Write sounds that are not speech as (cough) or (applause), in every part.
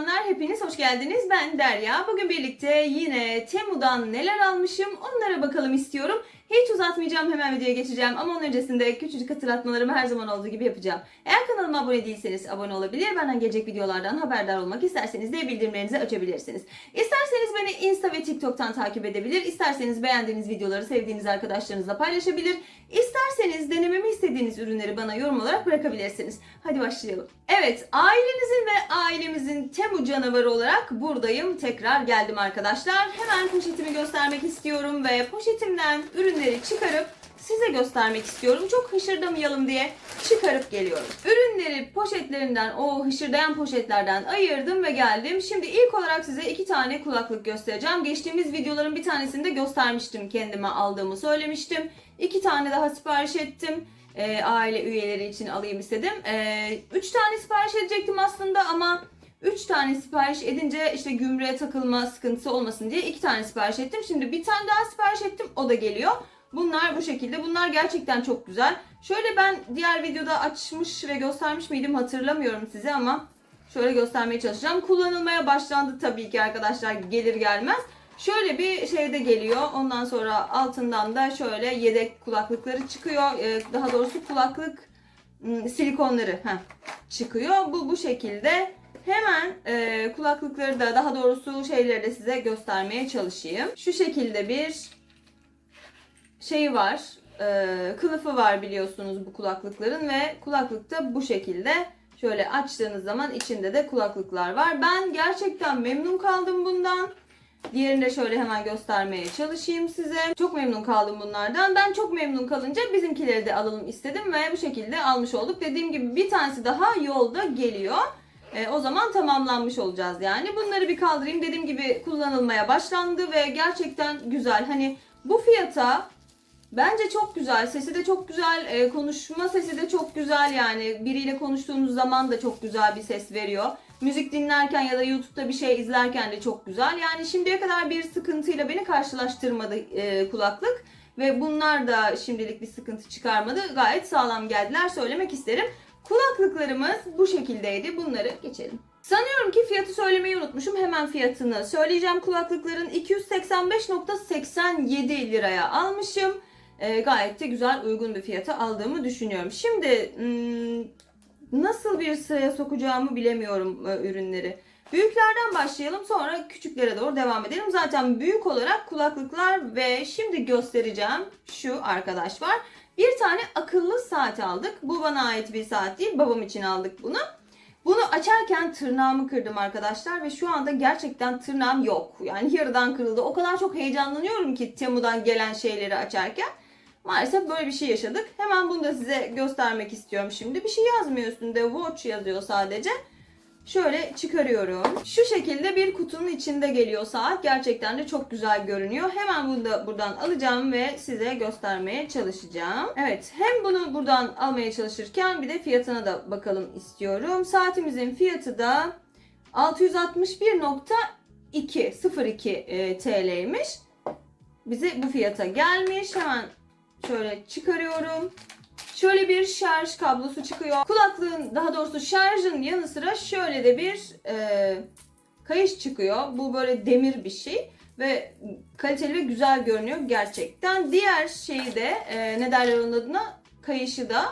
olanlar hepiniz hoş geldiniz. Ben Derya. Bugün birlikte yine Temu'dan neler almışım onlara bakalım istiyorum. Hiç uzatmayacağım hemen videoya geçeceğim ama onun öncesinde küçücük hatırlatmalarımı her zaman olduğu gibi yapacağım. Eğer kanalıma abone değilseniz abone olabilir. Benden gelecek videolardan haberdar olmak isterseniz de bildirimlerinizi açabilirsiniz. İsterseniz beni Insta ve TikTok'tan takip edebilir. İsterseniz beğendiğiniz videoları sevdiğiniz arkadaşlarınızla paylaşabilir. İsterseniz denememi istediğiniz ürünleri bana yorum olarak bırakabilirsiniz. Hadi başlayalım. Evet, ailenizin ve ailemizin Temu canavarı olarak buradayım. Tekrar geldim arkadaşlar. Hemen poşetimi göstermek istiyorum ve poşetimden ürünleri çıkarıp size göstermek istiyorum. Çok hışırdamayalım diye çıkarıp geliyorum. Ürünleri poşetlerinden, o hışırdayan poşetlerden ayırdım ve geldim. Şimdi ilk olarak size iki tane kulaklık göstereceğim. Geçtiğimiz videoların bir tanesinde göstermiştim kendime aldığımı söylemiştim. İki tane daha sipariş ettim. Ee, aile üyeleri için alayım istedim. Ee, üç tane sipariş edecektim aslında ama 3 tane sipariş edince işte gümrüğe takılma sıkıntısı olmasın diye 2 tane sipariş ettim. Şimdi bir tane daha sipariş ettim o da geliyor. Bunlar bu şekilde. Bunlar gerçekten çok güzel. Şöyle ben diğer videoda açmış ve göstermiş miydim hatırlamıyorum size ama şöyle göstermeye çalışacağım. Kullanılmaya başlandı tabii ki arkadaşlar gelir gelmez. Şöyle bir şeyde geliyor. Ondan sonra altından da şöyle yedek kulaklıkları çıkıyor. Ee, Daha doğrusu kulaklık ım, silikonları heh, çıkıyor. Bu bu şekilde. Hemen e, kulaklıkları da daha doğrusu şeyleri de size göstermeye çalışayım. Şu şekilde bir şey var. E, kılıfı var biliyorsunuz bu kulaklıkların ve kulaklıkta bu şekilde şöyle açtığınız zaman içinde de kulaklıklar var. Ben gerçekten memnun kaldım bundan. Diğerini de şöyle hemen göstermeye çalışayım size. Çok memnun kaldım bunlardan. Ben çok memnun kalınca bizimkileri de alalım istedim ve bu şekilde almış olduk. Dediğim gibi bir tanesi daha yolda geliyor. E, o zaman tamamlanmış olacağız yani. Bunları bir kaldırayım. Dediğim gibi kullanılmaya başlandı ve gerçekten güzel. Hani bu fiyata bence çok güzel. Sesi de çok güzel. e, konuşma sesi de çok güzel yani. Biriyle konuştuğunuz zaman da çok güzel bir ses veriyor. Müzik dinlerken ya da YouTube'da bir şey izlerken de çok güzel. Yani şimdiye kadar bir sıkıntıyla beni karşılaştırmadı e, kulaklık. Ve bunlar da şimdilik bir sıkıntı çıkarmadı. Gayet sağlam geldiler söylemek isterim. Kulaklıklarımız bu şekildeydi. Bunları geçelim. Sanıyorum ki fiyatı söylemeyi unutmuşum. Hemen fiyatını söyleyeceğim. Kulaklıkların 285.87 liraya almışım. Ee, gayet de güzel uygun bir fiyata aldığımı düşünüyorum. Şimdi hmm, nasıl bir sıraya sokacağımı bilemiyorum e, ürünleri. Büyüklerden başlayalım sonra küçüklere doğru devam edelim. Zaten büyük olarak kulaklıklar ve şimdi göstereceğim şu arkadaş var. Bir tane akıllı saat aldık. Bu bana ait bir saat değil. Babam için aldık bunu. Bunu açarken tırnağımı kırdım arkadaşlar ve şu anda gerçekten tırnağım yok. Yani yarıdan kırıldı. O kadar çok heyecanlanıyorum ki Temu'dan gelen şeyleri açarken. Maalesef böyle bir şey yaşadık. Hemen bunu da size göstermek istiyorum şimdi. Bir şey yazmıyor üstünde. Watch yazıyor sadece. Şöyle çıkarıyorum. Şu şekilde bir kutunun içinde geliyor saat. Gerçekten de çok güzel görünüyor. Hemen bunu da buradan alacağım ve size göstermeye çalışacağım. Evet hem bunu buradan almaya çalışırken bir de fiyatına da bakalım istiyorum. Saatimizin fiyatı da 661.2 02 e, TL'ymiş. Bize bu fiyata gelmiş. Hemen şöyle çıkarıyorum. Şöyle bir şarj kablosu çıkıyor. Kulaklığın daha doğrusu şarjın yanı sıra şöyle de bir e, kayış çıkıyor. Bu böyle demir bir şey ve kaliteli ve güzel görünüyor gerçekten. Diğer şeyi de e, ne derler onun adına kayışı da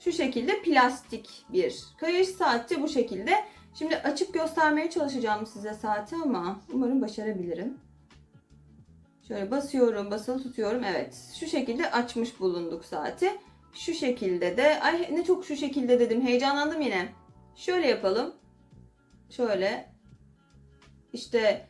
şu şekilde plastik bir kayış. Saat de bu şekilde. Şimdi açıp göstermeye çalışacağım size saati ama umarım başarabilirim. Şöyle basıyorum, basılı tutuyorum. Evet. Şu şekilde açmış bulunduk saati. Şu şekilde de ay ne çok şu şekilde dedim. Heyecanlandım yine. Şöyle yapalım. Şöyle. İşte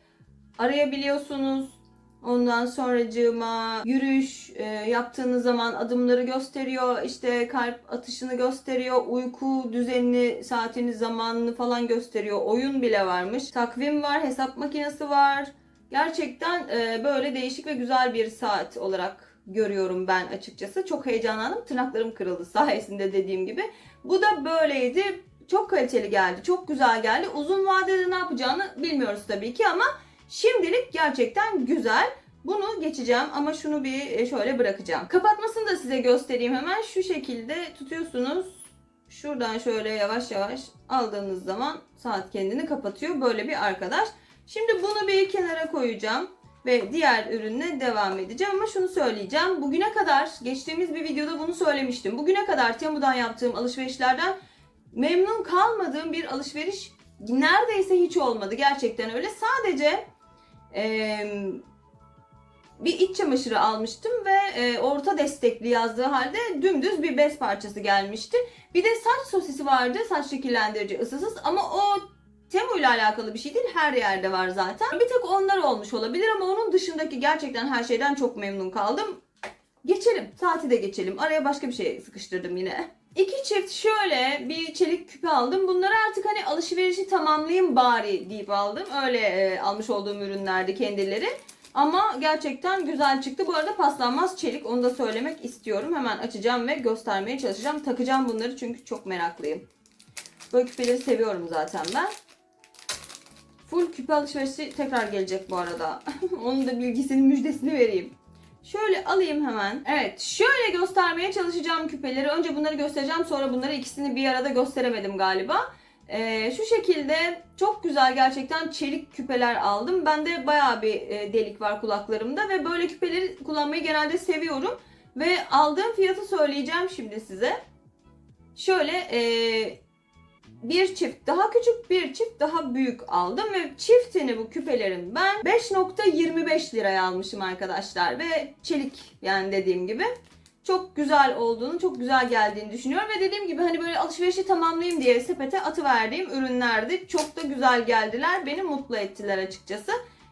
arayabiliyorsunuz. Ondan sonracığıma yürüyüş e, yaptığınız zaman adımları gösteriyor. İşte kalp atışını gösteriyor. Uyku düzenini, saatini, zamanını falan gösteriyor. Oyun bile varmış. Takvim var, hesap makinesi var. Gerçekten e, böyle değişik ve güzel bir saat olarak görüyorum ben açıkçası. Çok heyecanlandım. Tırnaklarım kırıldı (laughs) sayesinde dediğim gibi. Bu da böyleydi. Çok kaliteli geldi. Çok güzel geldi. Uzun vadede ne yapacağını bilmiyoruz tabii ki ama şimdilik gerçekten güzel. Bunu geçeceğim ama şunu bir şöyle bırakacağım. Kapatmasını da size göstereyim hemen. Şu şekilde tutuyorsunuz. Şuradan şöyle yavaş yavaş aldığınız zaman saat kendini kapatıyor. Böyle bir arkadaş. Şimdi bunu bir kenara koyacağım ve diğer ürünle devam edeceğim ama şunu söyleyeceğim. Bugüne kadar geçtiğimiz bir videoda bunu söylemiştim. Bugüne kadar Temu'dan yaptığım alışverişlerden memnun kalmadığım bir alışveriş neredeyse hiç olmadı. Gerçekten öyle. Sadece eee, bir iç çamaşırı almıştım ve e, orta destekli yazdığı halde dümdüz bir bez parçası gelmişti. Bir de saç sosisi vardı. Saç şekillendirici ısısız ama o Temu ile alakalı bir şey değil. Her yerde var zaten. Bir tek onlar olmuş olabilir ama onun dışındaki gerçekten her şeyden çok memnun kaldım. Geçelim. Saati de geçelim. Araya başka bir şey sıkıştırdım yine. İki çift şöyle bir çelik küpe aldım. Bunları artık hani alışverişi tamamlayayım bari deyip aldım. Öyle e, almış olduğum ürünlerdi kendileri. Ama gerçekten güzel çıktı. Bu arada paslanmaz çelik. Onu da söylemek istiyorum. Hemen açacağım ve göstermeye çalışacağım. Takacağım bunları çünkü çok meraklıyım. Böyle küpeleri seviyorum zaten ben. Full küpe alışverişi tekrar gelecek bu arada. (laughs) Onun da bilgisinin müjdesini vereyim. Şöyle alayım hemen. Evet şöyle göstermeye çalışacağım küpeleri. Önce bunları göstereceğim sonra bunları ikisini bir arada gösteremedim galiba. Ee, şu şekilde çok güzel gerçekten çelik küpeler aldım. Bende bayağı bir e, delik var kulaklarımda ve böyle küpeleri kullanmayı genelde seviyorum. Ve aldığım fiyatı söyleyeceğim şimdi size. Şöyle e, bir çift daha küçük bir çift daha büyük aldım ve çiftini bu küpelerin ben 5.25 liraya almışım arkadaşlar ve çelik yani dediğim gibi çok güzel olduğunu, çok güzel geldiğini düşünüyorum ve dediğim gibi hani böyle alışverişi tamamlayayım diye sepete atıverdiğim ürünlerdi. Çok da güzel geldiler. Beni mutlu ettiler açıkçası.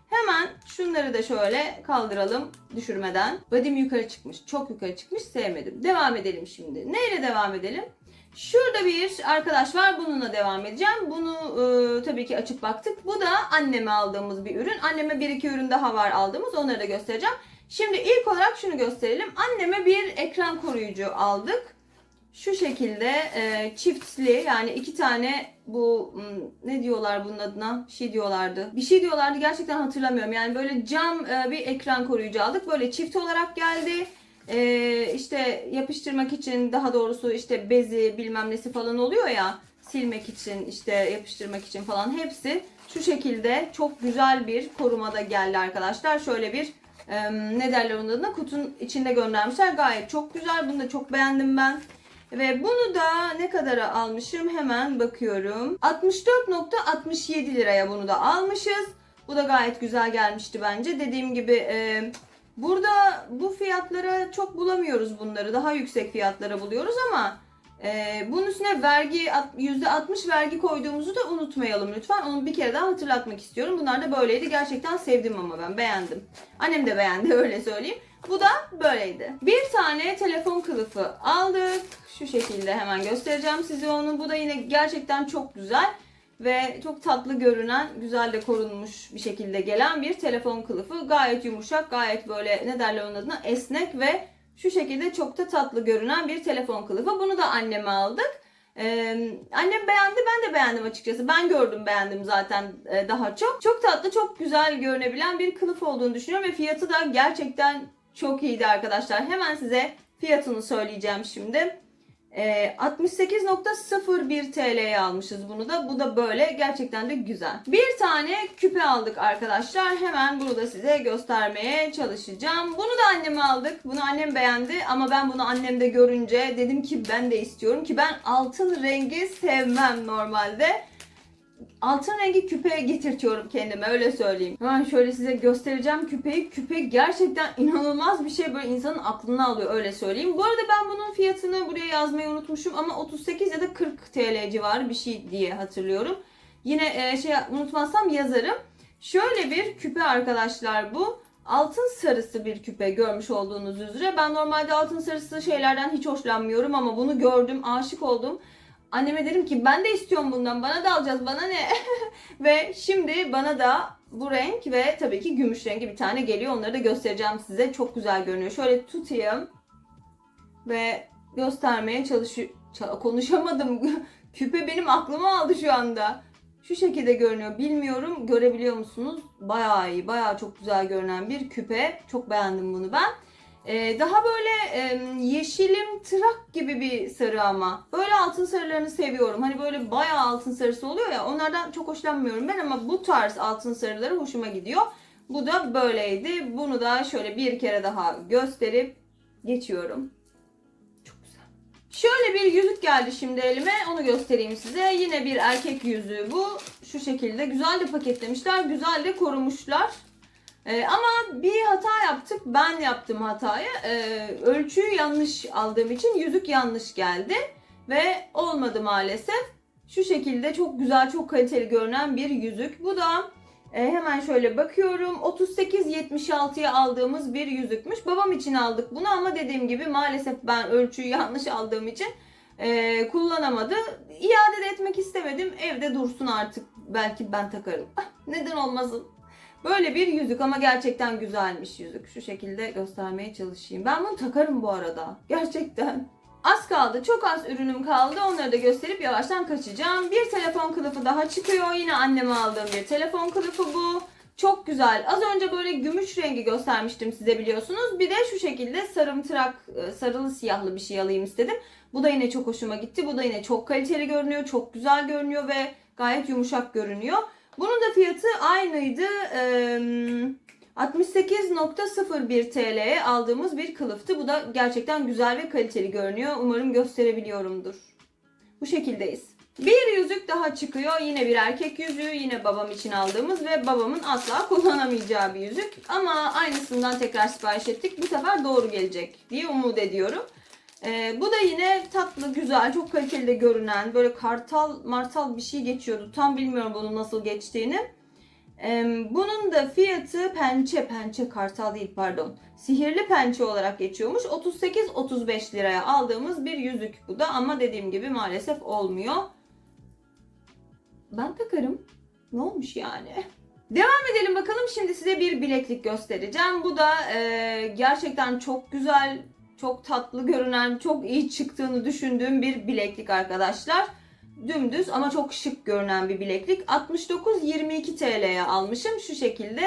Hemen şunları da şöyle kaldıralım düşürmeden. Vadim yukarı çıkmış. Çok yukarı çıkmış. Sevmedim. Devam edelim şimdi. Neyle devam edelim? Şurada bir arkadaş var. Bununla devam edeceğim. Bunu e, tabii ki açıp baktık. Bu da anneme aldığımız bir ürün. Anneme bir iki ürün daha var aldığımız. Onları da göstereceğim. Şimdi ilk olarak şunu gösterelim. Anneme bir ekran koruyucu aldık. Şu şekilde e, çiftli yani iki tane bu ne diyorlar bunun adına? Bir şey diyorlardı. Bir şey diyorlardı gerçekten hatırlamıyorum. Yani böyle cam e, bir ekran koruyucu aldık. Böyle çift olarak geldi. E, işte yapıştırmak için daha doğrusu işte bezi bilmem nesi falan oluyor ya silmek için işte yapıştırmak için falan hepsi şu şekilde çok güzel bir korumada geldi arkadaşlar. Şöyle bir e, ne derler onun adına kutunun içinde göndermişler. Gayet çok güzel. Bunu da çok beğendim ben. Ve bunu da ne kadara almışım hemen bakıyorum. 64.67 liraya bunu da almışız. Bu da gayet güzel gelmişti bence. Dediğim gibi e, burada bu fiyatlara çok bulamıyoruz bunları. Daha yüksek fiyatlara buluyoruz ama e, bunun üstüne vergi at- %60 vergi koyduğumuzu da unutmayalım lütfen. Onu bir kere daha hatırlatmak istiyorum. Bunlar da böyleydi. Gerçekten sevdim ama ben beğendim. Annem de beğendi (laughs) öyle söyleyeyim. Bu da böyleydi. Bir tane telefon kılıfı aldık. Şu şekilde hemen göstereceğim size onu. Bu da yine gerçekten çok güzel ve çok tatlı görünen, güzel de korunmuş bir şekilde gelen bir telefon kılıfı. Gayet yumuşak, gayet böyle ne derler onun adına esnek ve şu şekilde çok da tatlı görünen bir telefon kılıfı. Bunu da anneme aldık. Ee, annem beğendi, ben de beğendim açıkçası. Ben gördüm, beğendim zaten e, daha çok. Çok tatlı, çok güzel görünebilen bir kılıf olduğunu düşünüyorum ve fiyatı da gerçekten çok iyiydi arkadaşlar. Hemen size fiyatını söyleyeceğim şimdi. Ee, 68.01 TL'ye almışız bunu da. Bu da böyle gerçekten de güzel. Bir tane küpe aldık arkadaşlar. Hemen bunu da size göstermeye çalışacağım. Bunu da anneme aldık. Bunu annem beğendi ama ben bunu annemde görünce dedim ki ben de istiyorum ki ben altın rengi sevmem normalde altın rengi küpe getirtiyorum kendime öyle söyleyeyim. Hemen şöyle size göstereceğim küpeyi. Küpe gerçekten inanılmaz bir şey böyle insanın aklını alıyor öyle söyleyeyim. Bu arada ben bunun fiyatını buraya yazmayı unutmuşum ama 38 ya da 40 TL civarı bir şey diye hatırlıyorum. Yine e, şey unutmazsam yazarım. Şöyle bir küpe arkadaşlar bu. Altın sarısı bir küpe görmüş olduğunuz üzere. Ben normalde altın sarısı şeylerden hiç hoşlanmıyorum ama bunu gördüm, aşık oldum. Anneme dedim ki ben de istiyorum bundan bana da alacağız bana ne? (laughs) ve şimdi bana da bu renk ve tabii ki gümüş rengi bir tane geliyor. Onları da göstereceğim size. Çok güzel görünüyor. Şöyle tutayım ve göstermeye çalışıyorum. Konuşamadım. (laughs) Küpe benim aklıma aldı şu anda. Şu şekilde görünüyor. Bilmiyorum görebiliyor musunuz? Bayağı iyi, bayağı çok güzel görünen bir küpe. Çok beğendim bunu ben. Ee, daha böyle e, yeşilim tırak gibi bir sarı ama. Böyle altın sarılarını seviyorum. Hani böyle bayağı altın sarısı oluyor ya. Onlardan çok hoşlanmıyorum ben ama bu tarz altın sarıları hoşuma gidiyor. Bu da böyleydi. Bunu da şöyle bir kere daha gösterip geçiyorum. Çok güzel. Şöyle bir yüzük geldi şimdi elime. Onu göstereyim size. Yine bir erkek yüzüğü bu. Şu şekilde. Güzel de paketlemişler. Güzel de korumuşlar. Ee, ama bir hata yaptık. Ben yaptım hatayı. Ee, ölçüyü yanlış aldığım için yüzük yanlış geldi. Ve olmadı maalesef. Şu şekilde çok güzel, çok kaliteli görünen bir yüzük. Bu da e, hemen şöyle bakıyorum. 38.76'ya aldığımız bir yüzükmüş. Babam için aldık bunu ama dediğim gibi maalesef ben ölçüyü (laughs) yanlış aldığım için e, kullanamadı. İade de etmek istemedim. Evde dursun artık. Belki ben takarım. Ah, Neden olmasın? Böyle bir yüzük ama gerçekten güzelmiş yüzük. Şu şekilde göstermeye çalışayım. Ben bunu takarım bu arada. Gerçekten. Az kaldı. Çok az ürünüm kaldı. Onları da gösterip yavaştan kaçacağım. Bir telefon kılıfı daha çıkıyor. Yine anneme aldığım bir telefon kılıfı bu. Çok güzel. Az önce böyle gümüş rengi göstermiştim size biliyorsunuz. Bir de şu şekilde sarımtırak, e, sarılı siyahlı bir şey alayım istedim. Bu da yine çok hoşuma gitti. Bu da yine çok kaliteli görünüyor. Çok güzel görünüyor ve gayet yumuşak görünüyor. Bunun da fiyatı aynıydı. Ee, 68.01 TL'ye aldığımız bir kılıftı. Bu da gerçekten güzel ve kaliteli görünüyor. Umarım gösterebiliyorumdur. Bu şekildeyiz. Bir yüzük daha çıkıyor. Yine bir erkek yüzüğü. Yine babam için aldığımız ve babamın asla kullanamayacağı bir yüzük. Ama aynısından tekrar sipariş ettik. Bu sefer doğru gelecek diye umut ediyorum. Ee, bu da yine tatlı, güzel, çok kaliteli görünen böyle kartal martal bir şey geçiyordu. Tam bilmiyorum bunun nasıl geçtiğini. Ee, bunun da fiyatı pençe, pençe kartal değil pardon. Sihirli pençe olarak geçiyormuş. 38-35 liraya aldığımız bir yüzük bu da ama dediğim gibi maalesef olmuyor. Ben takarım. Ne olmuş yani? Devam edelim bakalım. Şimdi size bir bileklik göstereceğim. Bu da e, gerçekten çok güzel, çok tatlı görünen, çok iyi çıktığını düşündüğüm bir bileklik arkadaşlar. Dümdüz ama çok şık görünen bir bileklik. 69.22 TL'ye almışım. Şu şekilde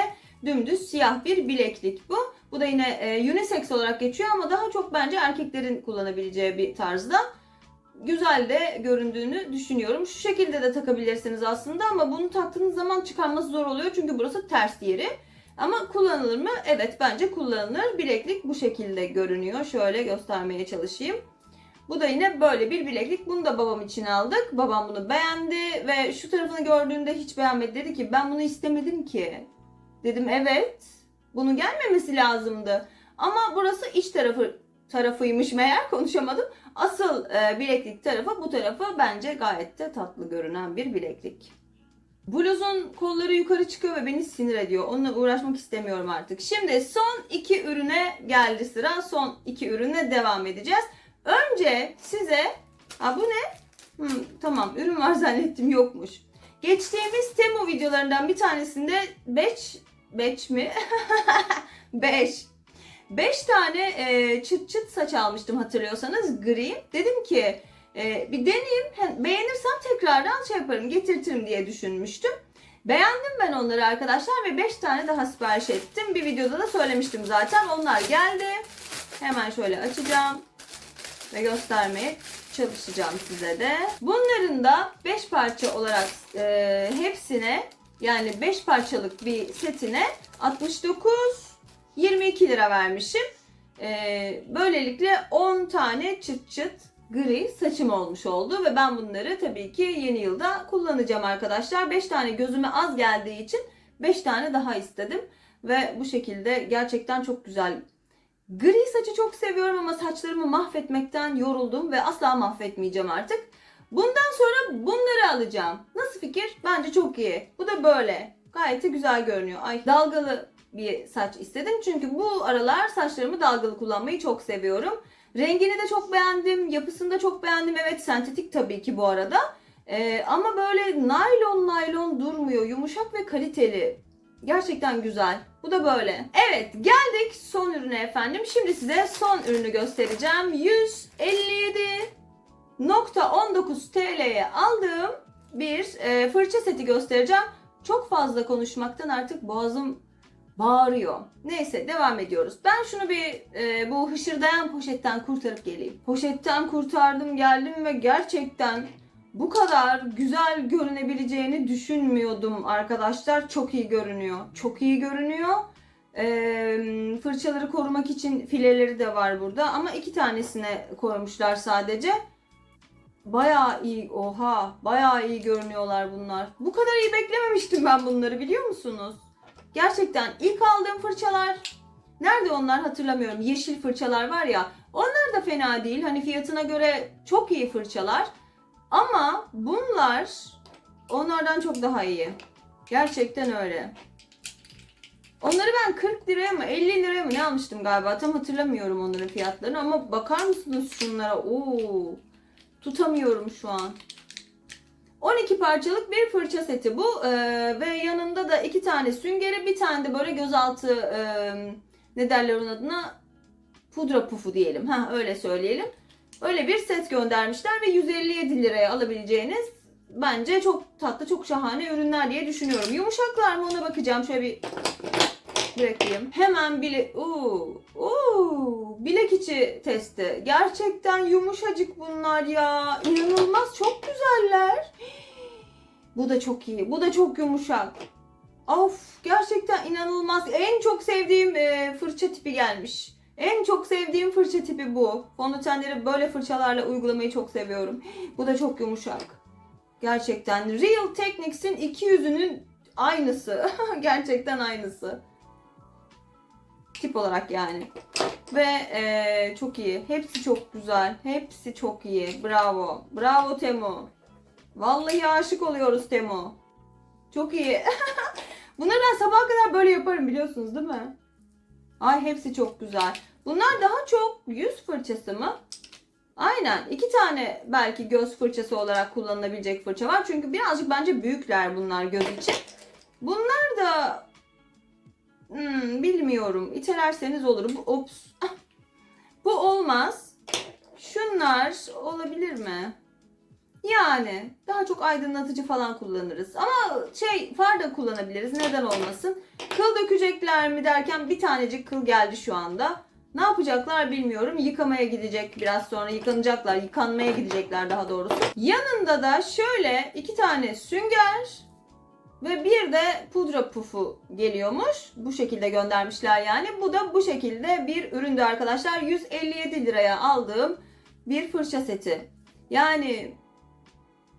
dümdüz siyah bir bileklik bu. Bu da yine e, unisex olarak geçiyor ama daha çok bence erkeklerin kullanabileceği bir tarzda. Güzel de göründüğünü düşünüyorum. Şu şekilde de takabilirsiniz aslında ama bunu taktığınız zaman çıkarması zor oluyor çünkü burası ters yeri. Ama kullanılır mı? Evet bence kullanılır. Bileklik bu şekilde görünüyor. Şöyle göstermeye çalışayım. Bu da yine böyle bir bileklik. Bunu da babam için aldık. Babam bunu beğendi ve şu tarafını gördüğünde hiç beğenmedi. Dedi ki ben bunu istemedim ki. Dedim evet. Bunun gelmemesi lazımdı. Ama burası iç tarafı tarafıymış meğer konuşamadım. Asıl e, bileklik tarafı bu tarafı bence gayet de tatlı görünen bir bileklik. Bluzun kolları yukarı çıkıyor ve beni sinir ediyor. Onunla uğraşmak istemiyorum artık. Şimdi son iki ürüne geldi sıra. Son iki ürüne devam edeceğiz. Önce size... Ha bu ne? Hmm, tamam ürün var zannettim yokmuş. Geçtiğimiz Temu videolarından bir tanesinde 5 5 mi? (laughs) 5 5 tane e, çıt çıt saç almıştım hatırlıyorsanız gri. Dedim ki e, bir deneyeyim beğenirsem tekrardan şey yaparım getirtirim diye düşünmüştüm. Beğendim ben onları arkadaşlar ve 5 tane daha sipariş ettim. Bir videoda da söylemiştim zaten. Onlar geldi. Hemen şöyle açacağım ve göstermeye çalışacağım size de. Bunların da 5 parça olarak e, hepsine yani 5 parçalık bir setine 69 22 lira vermişim. E, böylelikle 10 tane çıt çıt gri saçım olmuş oldu ve ben bunları tabii ki yeni yılda kullanacağım arkadaşlar. 5 tane gözüme az geldiği için 5 tane daha istedim ve bu şekilde gerçekten çok güzel Gri saçı çok seviyorum ama saçlarımı mahvetmekten yoruldum ve asla mahvetmeyeceğim artık. Bundan sonra bunları alacağım. Nasıl fikir? Bence çok iyi. Bu da böyle. Gayet de güzel görünüyor. Ay dalgalı bir saç istedim. Çünkü bu aralar saçlarımı dalgalı kullanmayı çok seviyorum. Rengini de çok beğendim. Yapısını da çok beğendim. Evet sentetik tabii ki bu arada. Ee, ama böyle naylon naylon durmuyor. Yumuşak ve kaliteli. Gerçekten güzel. Bu da böyle. Evet geldik son ürüne efendim. Şimdi size son ürünü göstereceğim. 157.19 TL'ye aldığım bir e, fırça seti göstereceğim. Çok fazla konuşmaktan artık boğazım Bağırıyor. Neyse devam ediyoruz. Ben şunu bir e, bu hışırdayan poşetten kurtarıp geleyim. Poşetten kurtardım geldim ve gerçekten bu kadar güzel görünebileceğini düşünmüyordum arkadaşlar. Çok iyi görünüyor. Çok iyi görünüyor. Ee, fırçaları korumak için fileleri de var burada ama iki tanesine koymuşlar sadece. Bayağı iyi. Oha, bayağı iyi görünüyorlar bunlar. Bu kadar iyi beklememiştim ben bunları biliyor musunuz? Gerçekten ilk aldığım fırçalar nerede onlar hatırlamıyorum. Yeşil fırçalar var ya. Onlar da fena değil. Hani fiyatına göre çok iyi fırçalar. Ama bunlar onlardan çok daha iyi. Gerçekten öyle. Onları ben 40 liraya mı 50 liraya mı ne almıştım galiba tam hatırlamıyorum onların fiyatlarını ama bakar mısınız şunlara oo tutamıyorum şu an. 12 parçalık bir fırça seti bu Ee, ve yanında da iki tane süngeri bir tane de böyle gözaltı e, ne derler onun adına pudra pufu diyelim ha öyle söyleyelim. Öyle bir set göndermişler ve 157 liraya alabileceğiniz bence çok tatlı çok şahane ürünler diye düşünüyorum. Yumuşaklar mı ona bakacağım şöyle bir bırakayım. Hemen bile uuu uuu bilek içi testi. Gerçekten yumuşacık bunlar ya. İnanılmaz çok güzeller. Bu da çok iyi. Bu da çok yumuşak. Of gerçekten inanılmaz. En çok sevdiğim e, fırça tipi gelmiş. En çok sevdiğim fırça tipi bu. Fondötenleri böyle fırçalarla uygulamayı çok seviyorum. Bu da çok yumuşak. Gerçekten Real Techniques'in iki yüzünün aynısı. (laughs) gerçekten aynısı. Tip olarak yani. Ve e, çok iyi. Hepsi çok güzel. Hepsi çok iyi. Bravo. Bravo Temu. Vallahi aşık oluyoruz Temu. Çok iyi. (laughs) Bunları ben sabaha kadar böyle yaparım biliyorsunuz değil mi? Ay hepsi çok güzel. Bunlar daha çok yüz fırçası mı? Aynen. iki tane belki göz fırçası olarak kullanılabilecek fırça var. Çünkü birazcık bence büyükler bunlar göz için. Bunlar da hmm, bilmiyorum. İtelerseniz olur. Bu, ops. Ah. Bu olmaz. Şunlar olabilir mi? Yani daha çok aydınlatıcı falan kullanırız. Ama şey far da kullanabiliriz. Neden olmasın? Kıl dökecekler mi derken bir tanecik kıl geldi şu anda. Ne yapacaklar bilmiyorum. Yıkamaya gidecek biraz sonra. Yıkanacaklar. Yıkanmaya gidecekler daha doğrusu. Yanında da şöyle iki tane sünger ve bir de pudra pufu geliyormuş. Bu şekilde göndermişler yani. Bu da bu şekilde bir üründü arkadaşlar. 157 liraya aldığım bir fırça seti. Yani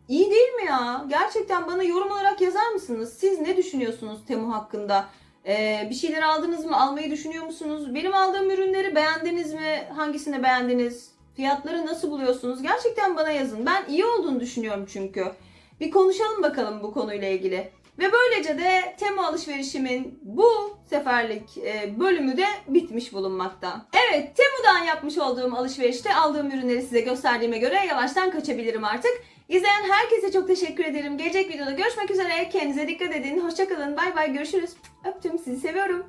iyi değil mi ya? Gerçekten bana yorum olarak yazar mısınız? Siz ne düşünüyorsunuz Temu hakkında? Ee, bir şeyler aldınız mı? Almayı düşünüyor musunuz? Benim aldığım ürünleri beğendiniz mi? Hangisini beğendiniz? Fiyatları nasıl buluyorsunuz? Gerçekten bana yazın. Ben iyi olduğunu düşünüyorum çünkü. Bir konuşalım bakalım bu konuyla ilgili. Ve böylece de Temu alışverişimin bu seferlik e, bölümü de bitmiş bulunmakta. Evet, Temu'dan yapmış olduğum alışverişte aldığım ürünleri size gösterdiğime göre yavaştan kaçabilirim artık. İzleyen herkese çok teşekkür ederim. Gelecek videoda görüşmek üzere. Kendinize dikkat edin. Hoşçakalın. Bay bay. Görüşürüz. Öptüm. Sizi seviyorum.